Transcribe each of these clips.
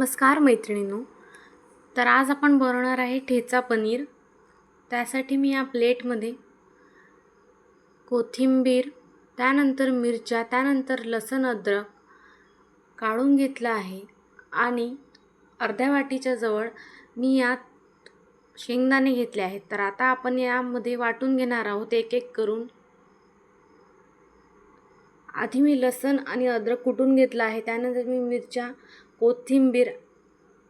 नमस्कार मैत्रिणींनो. तर आज आपण बनवणार आहे ठेचा पनीर. त्यासाठी मी या प्लेटमध्ये कोथिंबीर त्यानंतर मिरच्या त्यानंतर लसण अद्रक काढून घेतलं आहे. आणि अर्ध्या वाटीच्या जवळ मी यात शेंगदाणे घेतले आहेत. तर आता आपण यामध्ये वाटून घेणार आहोत एक एक करून. आधी मी लसण आणि अद्रक कुटून घेतलं आहे. त्यानंतर मी मिरच्या कोथिंबीर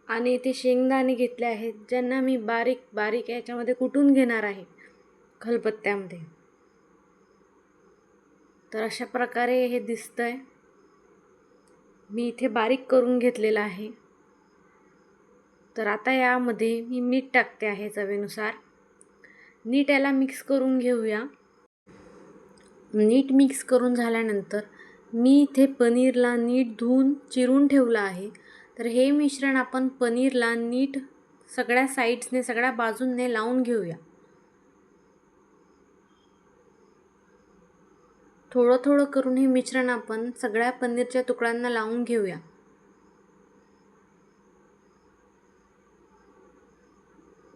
आणि इथे शेंगदाणे घेतले आहेत ज्यांना मी बारीक बारीक याच्यामध्ये कुटून घेणार आहे खलबत्त्यामध्ये. तर अशा प्रकारे हे दिसतं आहे मी इथे बारीक करून घेतलेलं आहे. तर आता यामध्ये मी मीठ टाकते आहे चवीनुसार. नीट याला मिक्स करून घेऊया. नीट मिक्स करून झाल्यानंतर मी इथे पनीरला नीट धुवून चिरून ठेवलं आहे. तर हे मिश्रण आपण पनीरला नीट सगळ्या साईड्सने सगळ्या बाजूंने लावून घेऊया. थोडं थोडं करून हे मिश्रण आपण सगळ्या पनीरच्या तुकड्यांना लावून घेऊया.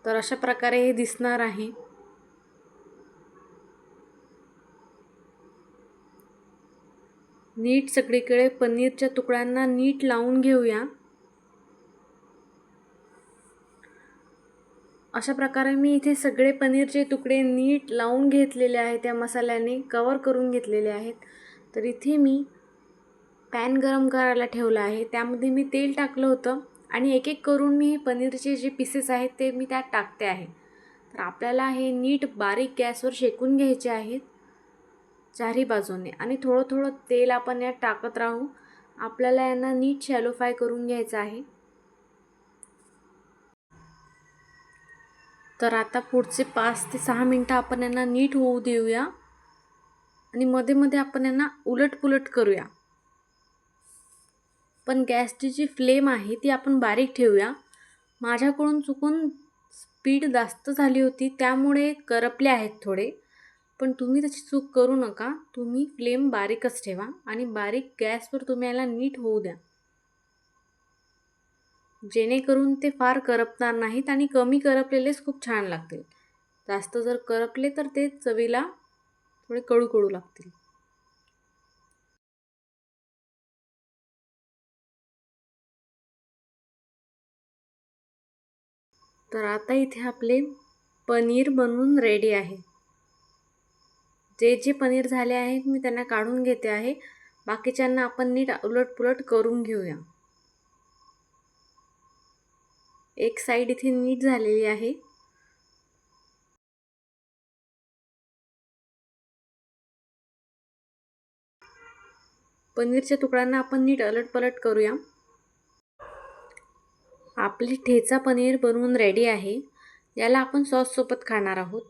तर अशा प्रकारे हे दिसणार आहे. नीट सगळीकडे पनीरच्या तुकड्यांना नीट लावून घेऊया. अशा प्रकारे मी इथे सगळे पनीरचे तुकडे नीट लावून घेतलेले आहेत त्या मसाल्याने कवर करून घेतलेले आहेत. तर इथे मी पॅन गरम करायला ठेवला आहे. त्यामध्ये मी तेल टाकलं होतं आणि एक एक करून मी पनीरचे जे पीसेस आहेत ते मी त्यात टाकते आहे. तर आपल्याला हे नीट बारीक गॅसवर शेकून घ्यायचे आहेत. चारही बाजूने. आणि थोडं थोडं तेल आपण यात टाकत राहू. आपल्याला यांना नीट शॅलो फ्राय करून घ्यायचं आहे. तर आता पुढचे पाच ते सहा मिनटं आपण यांना नीट होऊ देऊया. आणि मध्ये मध्ये आपण यांना उलट पुलट करूया. पण गॅसची जी फ्लेम आहे ती आपण बारीक ठेवूया. माझ्याकडून चुकून स्पीड जास्त झाली होती त्यामुळे करपले आहेत थोडे. पण तुम्ही तशी चूक करू नका. तुम्ही फ्लेम बारीकच ठेवा आणि बारीक गॅसवर तुम्ही याला नीट होऊ द्या. जेणेकरून ते फार करपणार नाहीत आणि कमी करपलेलेच खूप छान लागतील. जास्त जर करपले तर ते चवीला थोडे कडू कडू लागतील. तर आता इथे आपले पनीर बनवून रेडी आहे. जे जे पनीर झाले आहेत मी त्यांना काढून घेते आहे. बाकीच्यांना आपण नीट उलटपुलट करून घेऊया. एक साईड इथे नीट झालेली आहे. पनीरच्या तुकड्यांना आपण नीट अलटपलट करूया. आपली ठेचा पनीर बनवून रेडी आहे. याला आपण सॉससोबत खाणार आहोत.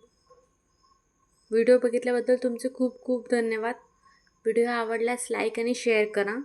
व्हिडिओ बघितल्याबद्दल तुमचे खूप खूप धन्यवाद. व्हिडिओ आवडल्यास लाईक आणि शेअर करा.